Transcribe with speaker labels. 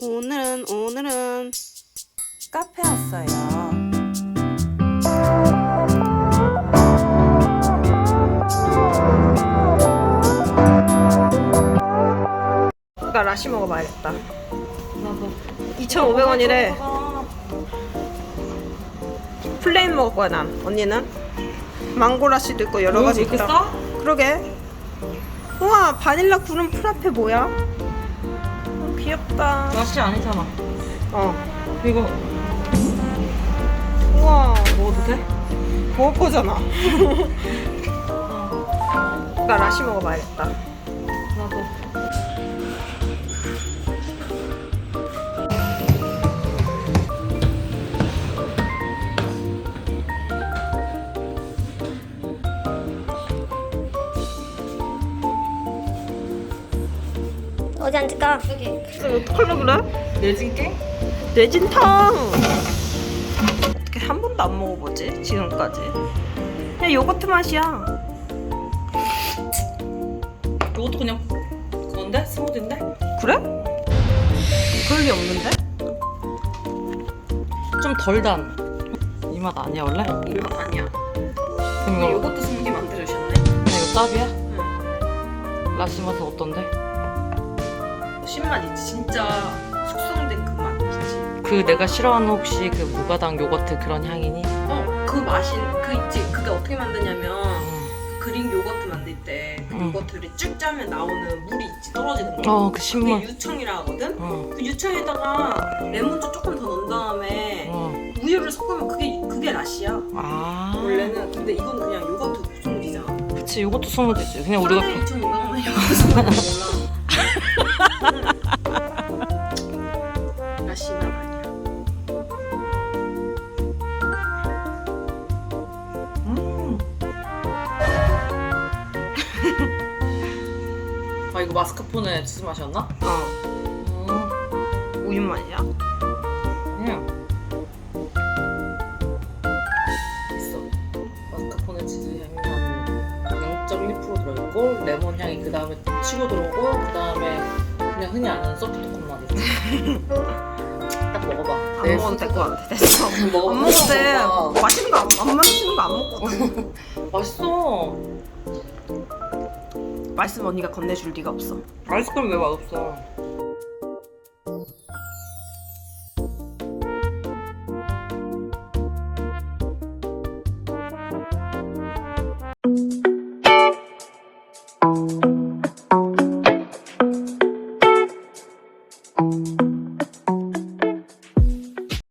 Speaker 1: 오늘은 오늘은
Speaker 2: 카페 왔어요.
Speaker 1: 나 라시 먹어봐야겠다.
Speaker 2: 나도.
Speaker 1: 2,500원이래. 플레인 먹을 거야 난. 언니는? 망고 라시도 있고 여러 가지
Speaker 2: 이렇게
Speaker 1: 있다.
Speaker 2: 써?
Speaker 1: 그러게. 우와 바닐라 구름 프라페 뭐야? 어, 귀엽다.
Speaker 2: 맛이 아니잖아.
Speaker 1: 어.
Speaker 2: 이거
Speaker 1: 우와
Speaker 2: 먹어도 돼?
Speaker 1: 먹을 거잖아. 나 라시 먹어봐야겠다.
Speaker 3: 어디 앉을까?
Speaker 1: 이거 어떡하려 그래?
Speaker 2: 내진게?
Speaker 1: 내진탕 어떻게 한 번도 안 먹어보지 지금까지 그냥 요거트 맛이야
Speaker 2: 이것도 그냥 그건데? 스무디인데?
Speaker 1: 그래? 그럴 리 없는데?
Speaker 2: 좀 덜 단. 이 맛 아니야 원래?
Speaker 1: 이거 아니야
Speaker 2: 그럼 이거
Speaker 1: 요거트 스무디 만들어주셨네
Speaker 2: 이거 짭이야?
Speaker 1: 응
Speaker 2: 라시 맛은 어떤데?
Speaker 1: 신맛 있지 진짜 숙성된 그 맛 있지
Speaker 2: 그 내가 싫어하는 혹시 그 무가당 요거트 그런 향이니?
Speaker 1: 어 그 맛이 그 있지 그게 어떻게 만드냐면
Speaker 2: 응.
Speaker 1: 그릭 요거트 만들 때 그
Speaker 2: 응.
Speaker 1: 요거트를 쭉 짜면 나오는 물이 있지 떨어지는 거
Speaker 2: 어, 그
Speaker 1: 그게
Speaker 2: 신맛.
Speaker 1: 유청이라 하거든
Speaker 2: 어,
Speaker 1: 그 유청에다가 레몬즙 조금 더 넣은 다음에
Speaker 2: 어.
Speaker 1: 우유를 섞으면 그게 그게 라시야.
Speaker 2: 아.
Speaker 1: 원래는 근데 이건 그냥 요거트 스무디잖아.
Speaker 2: 그치, 요것도 스무디지. 그냥 우리가
Speaker 1: 하나에
Speaker 2: 그-
Speaker 1: 2,500원에 요거트 몰라. 아니야.
Speaker 2: 음. 아 이거 마스카포네 치즈 맛이었나?
Speaker 1: 어
Speaker 2: 음.
Speaker 1: 우유 맛이야.
Speaker 2: 그냥 있어. 마스카포네 치즈 향이 한0.1% 들어있고 레몬 향이 그 다음에 치고 들어오고 그 다음에 그냥 흔히 아는 소프트 콘 맛이지. 딱 먹어봐.
Speaker 1: 안 먹어도 될 것 같아. 됐어. 안
Speaker 2: 먹어봐.
Speaker 1: 먹어도 돼.
Speaker 2: 먹어봐.
Speaker 1: 맛있는 거안 맛있는 거 안 먹거든.
Speaker 2: 맛있어.
Speaker 1: 맛있으면 언니가 건네줄 리가 없어.
Speaker 2: 아이스크림 왜 맛없어?